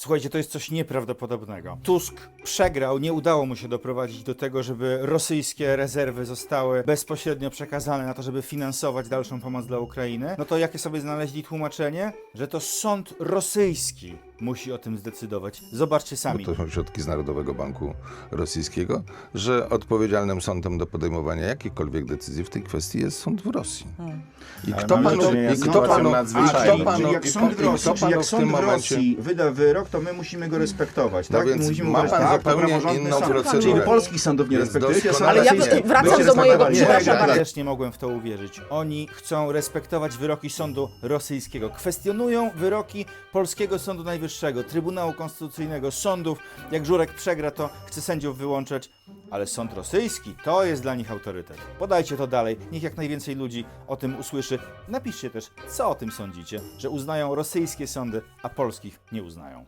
Słuchajcie, to jest coś nieprawdopodobnego. Tusk przegrał, nie udało mu się doprowadzić do tego, żeby rosyjskie rezerwy zostały bezpośrednio przekazane na to, żeby finansować dalszą pomoc dla Ukrainy. No to jakie sobie znaleźli tłumaczenie? Że to sąd rosyjski musi o tym zdecydować. Zobaczcie sami. to są środki z Narodowego Banku Rosyjskiego, że odpowiedzialnym sądem do podejmowania jakichkolwiek decyzji w tej kwestii jest sąd w Rosji. I Ale kto mamy panu, do czynienia i z kto sytuacją panu, nadzwyczajną. kto panu, Czyli jak sąd w Rosji, czyli panu jak w tym sąd w momencie... Rosji wyda wyrok, to my musimy go respektować, No tak? więc musimy ma pan zupełnie praworządny inną sąd. procedurę. Czyli polskich sądów nie Więc respektujecie, doskonale- Ale ja rosyjskie. wracam do mojego- respektowali. przepraszam Ja bardzo. też nie mogłem w to uwierzyć. Oni chcą respektować wyroki sądu rosyjskiego. Kwestionują wyroki polskiego Sądu Najwyższego, Trybunału Konstytucyjnego, sądów. Jak Żurek przegra, to chce sędziów wyłączać. Ale sąd rosyjski to jest dla nich autorytet. Podajcie to dalej. Niech jak najwięcej ludzi o tym usłyszy. Napiszcie też, co o tym sądzicie, że uznają rosyjskie sądy, a polskich nie uznają.